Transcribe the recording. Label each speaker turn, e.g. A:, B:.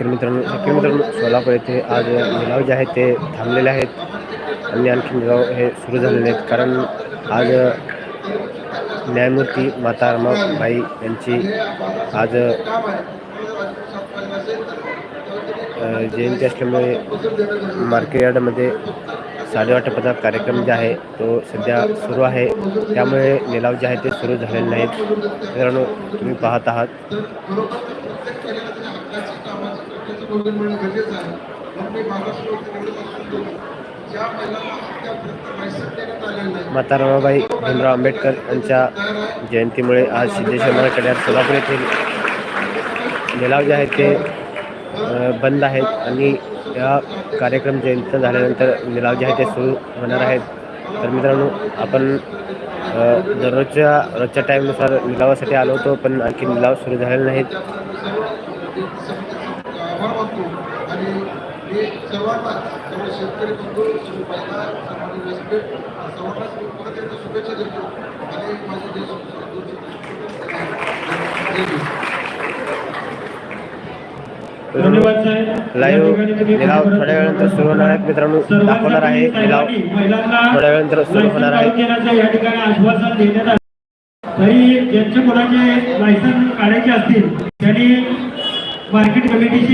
A: शेतकरी मित्रांनो शेतकरी मित्रांनो सोलापूर येथे आज लिलाव जे आहेत ते थांबलेले आहेत. आणि आणखी लिलाव हे सुरू झालेले आहेत. कारण आज न्यायमूर्ती माता रमाबाई यांची आज जयंती असल्यामुळे मार्केट यार्डमध्ये साडेवाटपाचा कार्यक्रम जे आहे तो सध्या सुरू आहे. त्यामुळे लिलाव जे आहे ते सुरू झालेले नाहीत. मित्रांनो तुम्ही पाहत आहात. माता रमाबाई भीमराव आंबेडकर यांच्या जयंतीमुळे आज सिद्धेश्वर कल्याण सोलापूर येथील लिलाव जे आहे ते बंद आहेत आणि या कार्यक्रम जयंत झाल्यानंतर लिलाव जे आहेत ते सुरू होणार आहेत. तर मित्रांनो आपण दररोजच्या रोजच्या टाईमनुसार लिलावासाठी आलो होतो पण आणखी लिलाव सुरू झालेले नाहीत. लाईव्ह लिलाव थोड्या वेळानंतर सुरू होणार आहेत. मित्रांनो दाखवणार आहे लिलाव. थोड्या वेळानंतर सुरू होणार आहे.
B: चालू केल्याचं या ठिकाणी आश्वासन देण्यात आलं. तरी ज्यांचे कोणाचे लायसन काढायचे असतील त्यांनी मार्केट कमिटीशी